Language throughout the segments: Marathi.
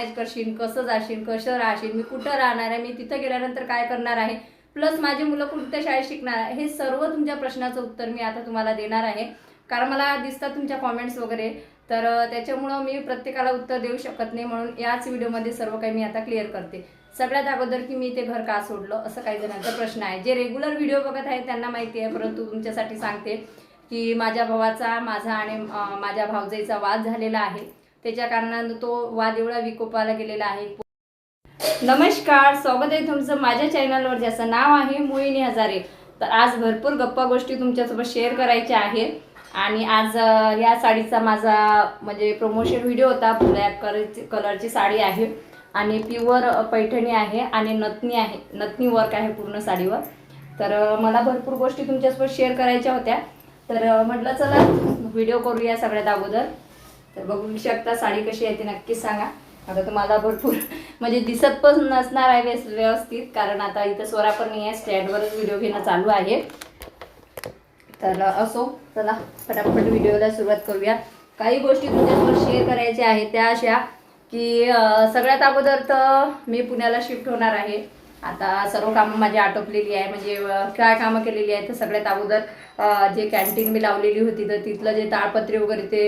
मॅनेज करशील कसं जाशील कसं राहशील मी कुठं राहणार आहे मी तिथं गेल्यानंतर काय करणार आहे प्लस माझी मुलं कुठल्या शाळेत शिकणार आहे हे सर्व तुमच्या प्रश्नाचं उत्तर मी आता तुम्हाला देणार आहे. कारण मला दिसतात तुमच्या कॉमेंट्स वगैरे तर त्याच्यामुळं मी प्रत्येकाला उत्तर देऊ शकत नाही म्हणून याच व्हिडिओमध्ये सर्व काही मी आता क्लिअर करते. सगळ्यात अगोदर की मी ते घर का सोडलं असं काही जणांचा प्रश्न आहे. जे रेग्युलर व्हिडिओ बघत आहेत त्यांना माहिती आहे परंतु तुमच्यासाठी सांगते की माझ्या भावाचा माझा आणि माझ्या भावजाईचा वाद झालेला आहे. त्याच्या कारणानं तो वाद एवढा विकोपाला गेलेला आहे. नमस्कार स्वागत आहे तुमचं माझ्या चॅनलवर ज्याचं नाव आहे मोहिनी हजारे. तर आज भरपूर गप्पा गोष्टी तुमच्यासोबत शेअर करायच्या आहेत. आणि आज या साडीचा माझा म्हणजे प्रमोशन व्हिडिओ होता. ब्लॅक कलरची कलरची साडी आहे. आणि प्युअर पैठणी आहे आणि नथनी आहे. नथनी वर्क आहे पूर्ण साडीवर. तर मला भरपूर गोष्टी तुमच्यासोबत शेअर करायच्या होत्या. तर म्हटलं चला व्हिडिओ करूया सगळ्यात अगोदर. तर बघू शकता साडी कशी आहे ती नक्कीच सांगा. आता तुम्हाला भरपूर म्हणजे दिसत पण नसणार आहे व्यवस्थित कारण आता इथं स्वरा पण नाही आहे स्टँडवरच व्हिडिओ घेणं चालू आहे. तर असो चला फटाफट व्हिडिओला सुरुवात करूया. काही गोष्टी तुमच्यासोबत शेअर करायच्या आहेत त्या अशा की सगळ्यात अगोदर तर मी पुण्याला शिफ्ट होणार आहे. आता सर्व कामं माझी आटोपलेली आहे म्हणजे काय कामं केलेली आहेत तर सगळ्यात अगोदर जे कॅन्टीन मी लावलेली होती तर तिथलं जे ताळपत्री वगैरे ते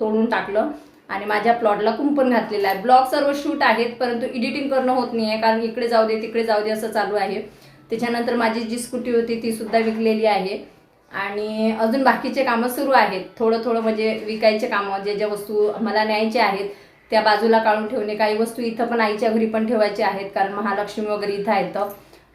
तोडून टाकलं. आणि माझ्या प्लॉटला कुंपण घातलेलं आहे. ब्लॉग सर्व शूट आहेत परंतु एडिटिंग करणं होत नाही आहे कारण इकडे जाऊ दे तिकडे जाऊ दे असं चालू आहे. त्याच्यानंतर माझी जी स्कूटी होती ती सुद्धा विकलेली आहे. आणि अजून बाकीचे कामं सुरू आहेत. थोडं थोडं म्हणजे विकायचे कामं जे ज्या वस्तू मला न्यायच्या आहेत त्या बाजूला काढून ठेवणे काही वस्तू इथं पण आईच्या घरी पण ठेवायचे आहेत कारण महालक्ष्मी वगैरे इथं आहेत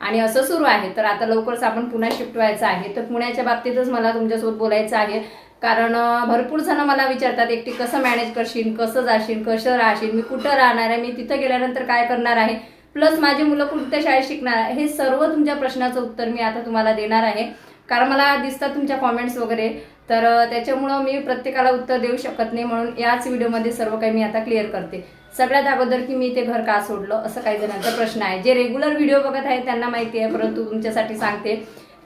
आणि असं सुरू आहे. तर आता लवकरच आपण पुन्हा शिफ्ट व्हायचं आहे. तर पुण्याच्या बाबतीतच मला तुमच्यासोबत बोलायचं आहे. कारण भरपूर जण मला विचारतात एकटी कसं मॅनेज करशील कसं जाशील कसं राहशील मी कुठं राहणार आहे मी तिथं गेल्यानंतर काय करणार आहे? प्लस माझी मुलं कोणत्या शाळेत शिकणार आहे? हे सर्व तुमच्या प्रश्नाचं उत्तर मी आता तुम्हाला देणार आहे. कारण मला दिसतात तुमच्या कॉमेंट्स वगैरे. तर त्याच्यामुळं मी प्रत्येकाला उत्तर देऊ शकत नाही म्हणून याच व्हिडिओमध्ये सर्व काही मी आता क्लिअर करते. सगळ्यात अगोदर की मी ते घर का सोडलं असं काही जणांचा प्रश्न आहे. जे रेग्युलर व्हिडिओ बघत आहे त्यांना माहिती आहे परंतु तुमच्यासाठी सांगते.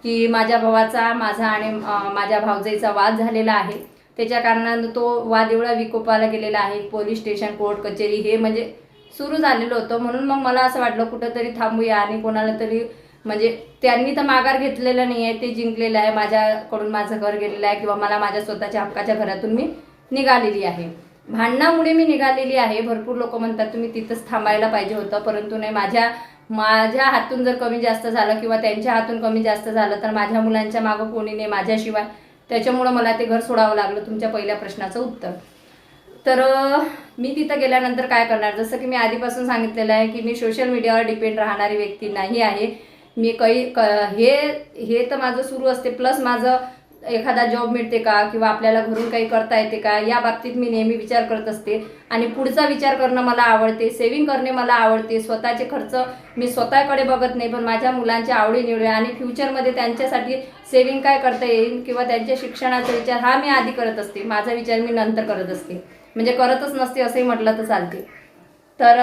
की माझ्या भावाचा माझा आणि माझ्या भावजाईचा वाद झालेला आहे. त्याच्या कारणानं तो वाद एवढा विकोपाला गेलेला आहे. पोलीस स्टेशन कोर्ट कचेरी हे म्हणजे सुरू झालेलं होतं. म्हणून मग मला असं वाटलं कुठंतरी थांबूया आणि कोणाला तरी म्हणजे त्यांनी तर माघार घेतलेलं नाही आहे ते जिंकलेलं आहे. माझ्याकडून माझं घर गेलेलं आहे किंवा मला माझ्या स्वतःच्या हक्काच्या घरातून मी निघालेली आहे. भांडणामुळे मी निघालेली आहे. भरपूर लोक म्हणतात तुम्ही तिथंच थांबायला पाहिजे होतं परंतु नाही माझ्या माझ्या हातून जर कमी जास्त झालं किंवा त्यांच्या हातून कमी जास्त झालं तर माझ्या मुलांच्या मागं कोणी नाही माझ्याशिवाय. त्याच्यामुळं मला ते घर सोडावं लागलं तुमच्या पहिल्या प्रश्नाचं उत्तर. तर मी तिथं गेल्यानंतर काय करणार? जसं की मी आधीपासून सांगितलेलं आहे की मी सोशल मीडियावर डिपेंड राहणारी व्यक्ती नाही आहे. मी काही क हे हे तर माझं सुरू असते प्लस माझं एखादा जॉब मिळते का? किंवा आपल्याला घरून काही करता येते का? या बाबतीत मी नेहमी विचार करत असते. आणि पुढचा विचार करणं मला आवडते. सेविंग करणे मला आवडते. स्वतःचे खर्च मी स्वतःकडे बघत नाही पण माझ्या मुलांच्या आवडीनिवडी आणि फ्युचरमध्ये त्यांच्यासाठी सेविंग काय करता येईल किंवा त्यांच्या शिक्षणाचा विचार हा मी आधी करत असते. माझा विचार मी नंतर करत असते. म्हणजे करतच नसते असंही म्हटलं तर चालते. तर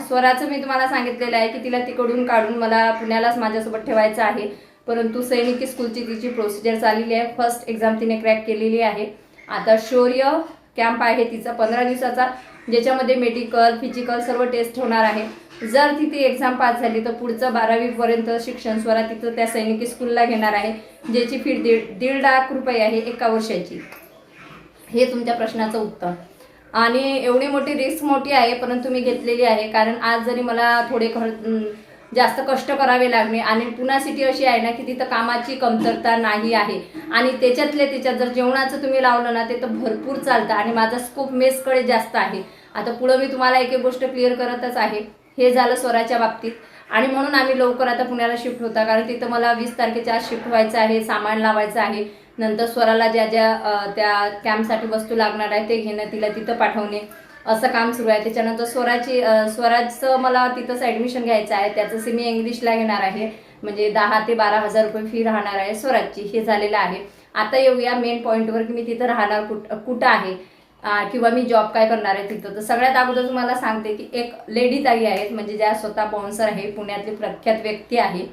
स्वराचं मी तुम्हाला सांगितलेलं आहे की तिला तिकडून काढून मला पुण्यालाच माझ्यासोबत ठेवायचं आहे. परंतु सैनिकी स्कूलची तिची प्रोसिजर चाललेली आहे फर्स्ट एक्झाम तिने क्रॅक केलेली आहे. आता शौर्य कॅम्प आहे तिचा पंधरा दिवसाचा ज्याच्यामध्ये मेडिकल फिजिकल सर्व टेस्ट होणार आहे. जर ती ती एक्झाम पास झाली तर पुढचं बारावीपर्यंत शिक्षण स्वरा तिथं त्या सैनिकी स्कूलला घेणार आहे ज्याची फी दीड दीड लाख रुपये आहे एका वर्षाची. हे तुमच्या प्रश्नाचं उत्तर. आणि एवढी मोठी रिस्क मोठी आहे परंतु मी घेतलेली आहे कारण आज जरी मला थोडे खर जास्त कष्ट करावे लागणे. आणि पुन्हा सिटी अशी आहे ना की तिथं कामाची कमतरता नाही आहे. आणि त्याच्यातले त्याच्यात जर जेवणाचं तुम्ही लावलं ना ते तर भरपूर चालतं. आणि माझा स्कोप मेसकडे जास्त आहे. आता पुढं मी तुम्हाला एक एक गोष्ट क्लिअर करतच आहे. हे झालं स्वराच्या बाबतीत. आणि म्हणून आम्ही लवकर आता पुण्याला शिफ्ट होता. कारण तिथं मला वीस तारखेच्या आज शिफ्ट व्हायचं आहे सामान लावायचं आहे. नंतर स्वराला ज्या ज्या त्या कॅम्पसाठी वस्तू लागणार आहे ते घेणं तिला तिथं पाठवणे. असं काम सुरू आहे. त्याच्यानंतर स्वराची स्वराजचं मला तिथंच ॲडमिशन घ्यायचं आहे. त्याचं सेमी इंग्लिशला घेणार आहे. म्हणजे दहा ते बारा हजार रुपये फी राहणार आहे स्वराजची. हे झालेलं आहे. आता येऊया मेन पॉईंटवर की मी तिथं राहणार कुठ कुठं आहे? किंवा मी जॉब काय करणार आहे तिथं? तर सगळ्यात अगोदर तुम्हाला सांगते की एक लेडी ताई आहेत. म्हणजे ज्या स्वतः बाउन्सर आहे पुण्यातली प्रख्यात व्यक्ती आहे.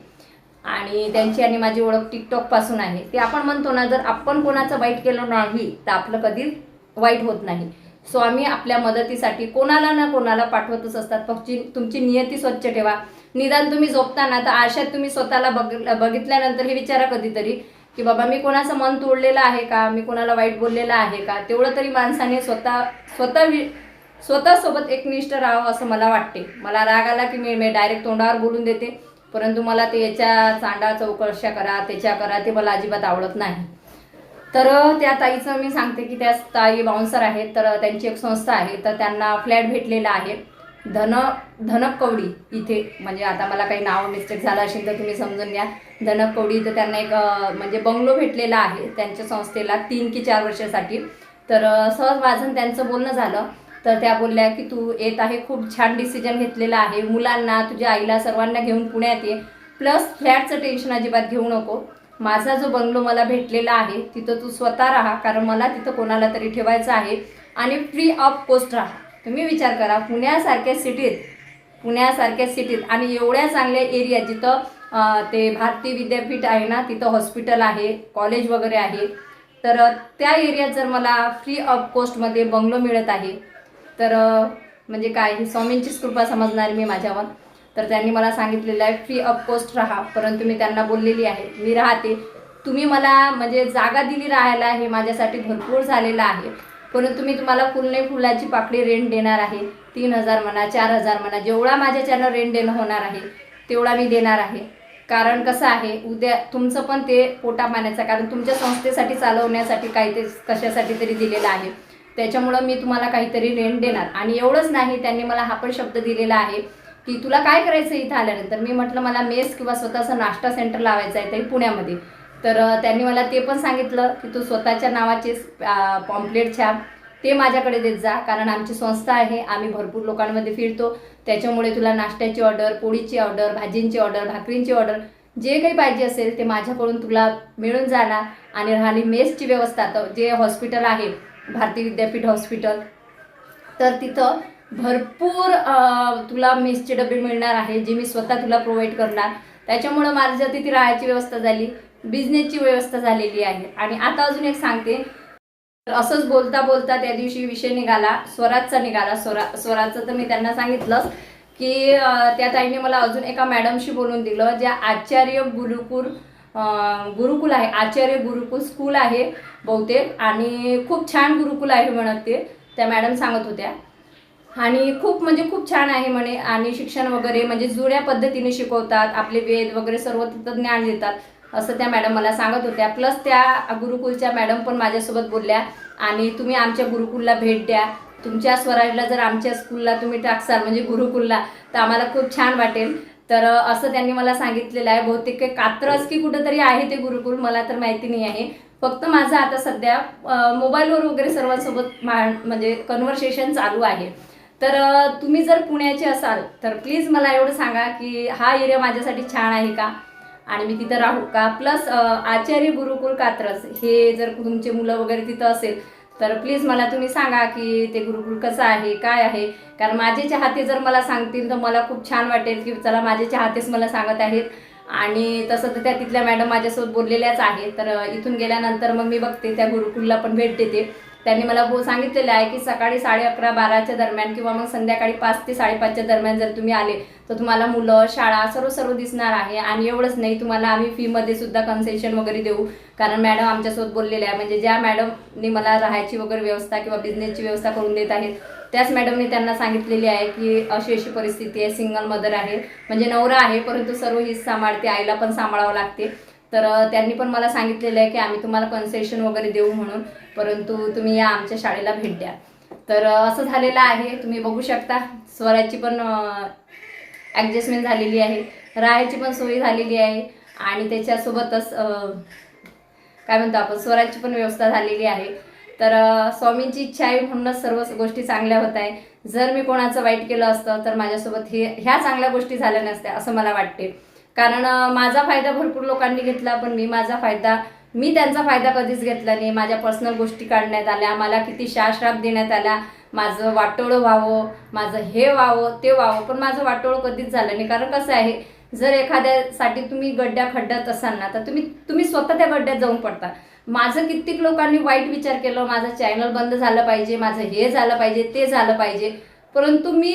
आणि त्यांची आणि माझी ओळख टिकटॉकपासून आहे. ते आपण म्हणतो ना जर आपण कोणाचं वाईट केलं नाही तर आपलं कधी वाईट होत नाही. स्वामी आपल्या मदतीसाठी कोणाला ना कोणाला पाठवतच असतात. फक्त तुमची नियती स्वच्छ ठेवा. निदान तुम्ही झोपताना तर आशात तुम्ही स्वतःला बघ बघितल्यानंतर हे विचारा कधीतरी की बाबा मी कोणाचं मन तोडलेलं आहे का? मी कोणाला वाईट बोललेलं आहे का? तेवढं तरी माणसाने स्वतः स्वतः वि स्वतःसोबत एकनिष्ठ राहावं असं मला वाटते. मला राग आला की मी मी डायरेक्ट तोंडावर बोलून देते. परंतु मला ते याच्या चांडा चौकशा करा त्याच्या करा ते मला अजिबात आवडत नाही. तर त्या ताईचं मी सांगते की त्या ताई बाउन्सर आहेत तर त्यांची एक संस्था आहे तर त्यांना फ्लॅट भेटलेला आहे. धन धनक कवडी इथे म्हणजे आता मला काही नाव मिस्टेक झालं असेल तर तुम्ही समजून घ्या. धनक कवडी तर त्यांना एक म्हणजे बंगलो भेटलेला आहे त्यांच्या संस्थेला तीन की चार वर्षासाठी. तर सहज वाजन त्यांचं बोलणं झालं. तर त्या बोलल्या की तू येत आहे खूप छान डिसिजन घेतलेला आहे. मुलांना तुझ्या आईला सर्वांना घेऊन पुण्यात ये. प्लस फ्लॅटचं टेन्शन अजिबात घेऊ नको. माझा जो बंगलो मला भेटलेला आहे तिथं तू स्वतः राहा कारण मला तिथं कोणाला तरी ठेवायचं आहे आणि फ्री ऑफ कॉस्ट राहा. तुम्ही विचार करा पुण्यासारख्या सिटीत पुण्यासारख्या सिटीत आणि एवढ्या चांगल्या एरिया जिथं ते भारती विद्यापीठ आहे ना तिथं हॉस्पिटल आहे कॉलेज वगैरे आहे तर त्या एरियात जर मला फ्री ऑफ कॉस्टमध्ये बंगलो मिळत आहे तर म्हणजे काय ही स्वामींचीच कृपा समजणार मी माझ्यावर. तर त्यांनी मला सांगितलेलं आहे फ्री ऑफ कॉस्ट राहा. परंतु मी त्यांना बोललेली आहे मी राहते. तुम्ही मला म्हणजे जागा दिली राहायला हे माझ्यासाठी भरपूर झालेलं आहे. परंतु मी तुम्हाला फुलने फुलाची पाकडी रेंट देणार आहे. तीन हजार म्हणा चार हजार म्हणा जेवढा माझ्याच्यानं रेंट देणं होणार आहे तेवढा मी देणार आहे. कारण कसं आहे उद्या तुमचं पण ते पोटा पाण्याचं कारण तुमच्या संस्थेसाठी चालवण्यासाठी काही ते कशासाठी तरी दिलेलं आहे. त्याच्यामुळं मी तुम्हाला काहीतरी रेंट देणार. आणि एवढंच नाही त्यांनी मला हा पण शब्द दिलेला आहे की तुला काय करायचं इथं आल्यानंतर? मी म्हटलं मला मेस किंवा स्वतःचं नाश्ता सेंटर लावायचं आहे तरी पुण्यामध्ये. तर त्यांनी मला ते पण सांगितलं की तू स्वतःच्या नावाचे पॉम्पलेट छाप. ते माझ्याकडे देत जा कारण आमची संस्था आहे. आम्ही भरपूर लोकांमध्ये फिरतो. त्याच्यामुळे तुला नाश्त्याची ऑर्डर पोळीची ऑर्डर भाजींची ऑर्डर भाकरींची ऑर्डर जे काही पाहिजे असेल ते माझ्याकडून तुला मिळून जाणार. आणि राहिली मेसची व्यवस्था तर जे हॉस्पिटल आहे भारती विद्यापीठ हॉस्पिटल तर तिथं भरपूर तुला मेसचे डबे मिळणार आहे जे मी स्वतः तुला प्रोव्हाइड करणार. त्याच्यामुळं माझ्या तिथे राहायची व्यवस्था झाली बिझनेसची व्यवस्था झालेली आहे. आणि आता अजून एक सांगते. तर असंच बोलता बोलता त्या दिवशी विषय निघाला स्वराजचा निघाला. स्वरा स्वराजचं तर मी त्यांना सांगितलंच की त्या ताईने मला अजून एका मॅडमशी बोलून दिलं ज्या आचार्य गुरुकुल गुरुकुल आहे आचार्य गुरुकुल स्कूल आहे बहुतेक. आणि खूप छान गुरुकुल आहे म्हणत ते. त्या मॅडम सांगत होत्या. आणि खूप म्हणजे खूप छान आहे म्हणे. आणि शिक्षण वगैरे म्हणजे जुन्या पद्धतीने शिकवतात आपले वेद वगैरे सर्व ज्ञान देतात असं त्या मॅडम मला सांगत होत्या. प्लस त्या गुरुकुलच्या मॅडम पण माझ्यासोबत बोलल्या आणि तुम्ही आमच्या गुरुकुलला भेट द्या. तुमच्या स्वराजला जर आमच्या स्कूलला तुम्ही टाकसाल म्हणजे गुरुकुलला तर आम्हाला खूप छान वाटेल. तर असं त्यांनी मला सांगितलेलं आहे. बहुतेक काही कात्रज की कुठंतरी आहे ते गुरुकुल मला तर माहिती नाही आहे. फक्त माझं आता सध्या मोबाईलवर वगैरे सर्वांसोबत मा म्हणजे कन्व्हर्सेशन चालू आहे. तर तुम्ही जर पुण्याचे असाल तर प्लीज मला एवढं सांगा की हा एरिया माझ्यासाठी छान आहे का? आणि मी तिथं राहू का? प्लस आचार्य गुरुकुल कात्रज हे जर तुमचे मुलं वगैरे तिथं असेल तर प्लीज मला तुम्ही सांगा की ते गुरुकुल कसं आहे काय आहे? कारण माझे चाहते जर मला सांगतील तर मला खूप छान वाटेल की चला माझे चाहतेच मला सांगत आहेत. आणि तसं तर त्या तिथल्या मॅडम माझ्यासोबत बोललेल्याच आहेत. तर इथून गेल्यानंतर मग मी बघते त्या गुरुकुलला पण भेट देते. त्यांनी मला बो सांगितलेलं आहे की सकाळी साडे अकरा बाराच्या दरम्यान किंवा मग संध्याकाळी पाच ते साडेपाचच्या दरम्यान जर तुम्ही आले तर तुम्हाला मुलं शाळा सर्व सर्व दिसणार आहे आणि एवढंच नाही तुम्हाला आम्ही फीमध्ये सुद्धा कन्सेशन वगैरे देऊ. कारण मॅडम आमच्यासोबत बोललेल्या आहे म्हणजे ज्या मॅडमनी मला राहायची वगैरे व्यवस्था किंवा बिझनेसची व्यवस्था करून देत आहेत त्याच मॅडमने त्यांना सांगितलेली आहे की अशी अशी परिस्थिती आहे सिंगल मदर आहे. म्हणजे नवरा आहे परंतु सर्व हीच सांभाळते आईला पण सांभाळावं लागते. तर त्यांनी पण मला सांगितलेलं आहे की आम्ही तुम्हाला कन्सेशन वगैरे देऊ म्हणून परंतु तुम्ही या आमच्या शाळेला भेट द्या. तर असं झालेलं आहे. तुम्ही बघू शकता स्वराची पण ॲडजस्टमेंट झालेली आहे. राहायची पण सोय झालेली आहे. आणि त्याच्यासोबतच काय म्हणतो आपण स्वराची पण व्यवस्था झालेली आहे. तर स्वामींची इच्छा आहे म्हणूनच सर्व गोष्टी चांगल्या होत आहे. जर मी कोणाचं वाईट केलं असतं तर माझ्यासोबत हे ह्या चांगल्या गोष्टी झाल्या नसत्या असं मला वाटते. कारण माझा फायदा भरपूर लोकांनी घेतला पण मी माझा फायदा मी त्यांचा फायदा कधीच घेतला नाही. माझ्या पर्सनल गोष्टी काढण्यात आल्या मला किती शाश्राप देण्यात आल्या माझं वाटोळं व्हावं माझं हे व्हावं ते व्हावं पण माझं वाटोळं कधीच झालं नाही. कारण कसं आहे जर एखाद्यासाठी तुम्ही गड्ड्या खड्ड्यात असाल ना तर तुम्ही तुम्ही स्वतः त्या गड्ड्यात जाऊन पडता. माझं कित्येक लोकांनी वाईट विचार केलं माझं चॅनल बंद झालं पाहिजे माझं हे झालं पाहिजे ते झालं पाहिजे. परंतु मी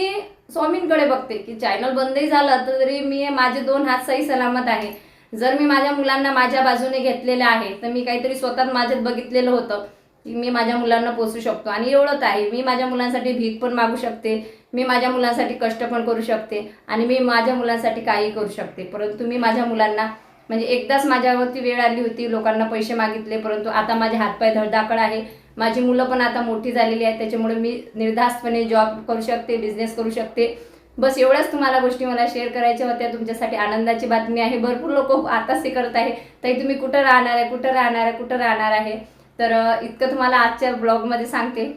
स्वामींकडे बघते की चॅनल बंदही झालं तरी मी माझे दोन हात सही सलामत आहे. जर मी माझ्या मुलांना माझ्या बाजूने घेतलेलं आहे तर मी काहीतरी स्वतः माझ्यात बघितलेलं होतं की मी माझ्या मुलांना पोसू शकतो. आणि एवढंच आहे मी माझ्या मुलांसाठी भीक पण मागू शकते मी माझ्या मुलांसाठी कष्ट पण करू शकते आणि मी माझ्या मुलांसाठी काही करू शकते. परंतु मी माझ्या मुलांना म्हणजे एकदाच माझ्यावरती वेळ आली होती लोकांना पैसे मागितले परंतु आता माझे हातपाय धडधाकड आहे. माझी मुलं पण आता मोठी झालेली आहेत त्याच्यामुळे मी निर्धास्तपणे जॉब करू शकते बिझनेस करू शकते. बस एवढ्याच तुम्हाला गोष्टी मला शेअर करायच्या होत्या. तुमच्यासाठी आनंदाची बातमी आहे. भरपूर लोक आताच हे करत आहे. तरी तुम्ही कुठं राहणार आहे? कुठं राहणार आहे? कुठं राहणार आहे? तर इतकं तुम्हाला आजच्या ब्लॉगमध्ये सांगते.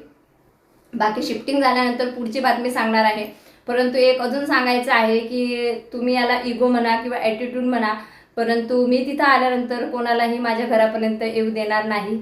बाकी शिफ्टिंग झाल्यानंतर पुढची बातमी सांगणार आहे. परंतु एक अजून सांगायचं आहे की तुम्ही याला इगो म्हणा किंवा ॲटिट्यूड म्हणा परंतु मी तिथं आल्यानंतर कोणालाही माझ्या घरापर्यंत येऊ देणार नाही.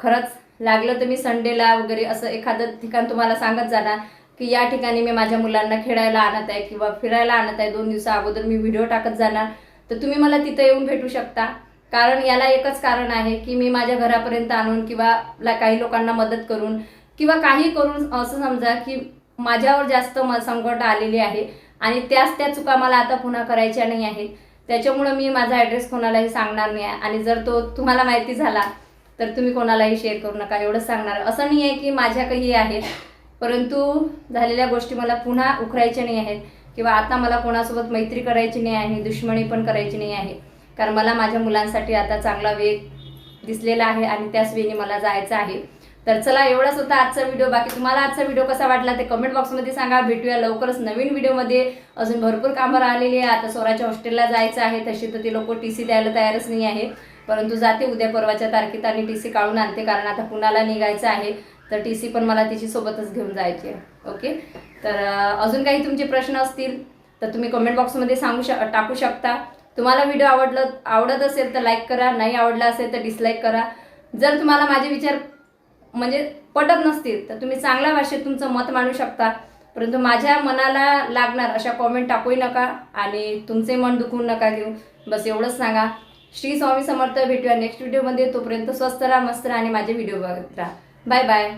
खरंच लागलं तर मी संडेला वगैरे असं एखादं ठिकाण तुम्हाला सांगत जाणार की या ठिकाणी मी माझ्या मुलांना खेळायला आणत आहे किंवा फिरायला आणत आहे. दोन दिवसा अगोदर मी व्हिडिओ टाकत जाणार. तर तुम्ही मला तिथं येऊन भेटू शकता. कारण याला एकच कारण आहे की मी माझ्या घरापर्यंत आणून किंवा ला- काही लोकांना मदत करून किंवा काही करून असं समजा की माझ्यावर जास्त म संकट आलेली आहे आणि त्याच त्या चुका मला आता पुन्हा करायच्या नाही आहेत. त्याच्यामुळं मी माझा ॲड्रेस कोणालाही सांगणार नाही. आहे आणि जर तो तुम्हाला माहिती झाला तर तुम्ही कोणालाही शेअर करू नका एवढंच सांगणार. असं नाही आहे की माझ्या काही आहेत परंतु झालेल्या गोष्टी मला पुन्हा उखरायच्या नाही आहेत किंवा आता मला कोणासोबत मैत्री करायची नाही आहे दुश्मनी पण करायची नाही आहे. कारण मला माझ्या मुलांसाठी आता चांगला वेग दिसलेला आहे आणि त्याच वेळी मला जायचं आहे. तर चला एवढाच होता आजचा व्हिडिओ बाकी. तुम्हाला आजचा व्हिडिओ कसा वाटला ते कमेंट बॉक्समध्ये सांगा. भेटूया लवकरच नवीन व्हिडिओमध्ये अजून भरपूर कामं राहिलेली आहे आता स्वराच्या हॉस्टेलला जायचं आहे तशी तर ते लोक टी सी द्यायला तयारच नाही आहे परंतु जाते उद्या परवाच्या तारखेत आणि टी सी काढून आणते कारण आता पुण्याला निघायचं आहे तर टी सी पण मला तिची सोबतच घेऊन जायची आहे. ओके तर अजून काही तुमचे प्रश्न असतील तर तुम्ही कमेंट बॉक्समध्ये सांगू शक टाकू शकता. तुम्हाला व्हिडिओ आवडलं आवडत असेल तर लाईक करा नाही आवडला असेल तर डिसलाईक करा. जर तुम्हाला माझे विचार म्हणजे पटत नसतील तर तुम्ही चांगल्या भाषेत तुमचं मत मांडू शकता. परंतु माझ्या मनाला लागणार अशा कॉमेंट टाकूही नका आणि तुमचे मन दुखवून नका घेऊ. बस एवढंच सांगा. श्री स्वामी समर्थ भेटूया नेक्स्ट व्हिडिओमध्ये तोपर्यंत स्वस्त राहा मस्त राहा आणि माझे व्हिडिओ बघत राहा. Bye bye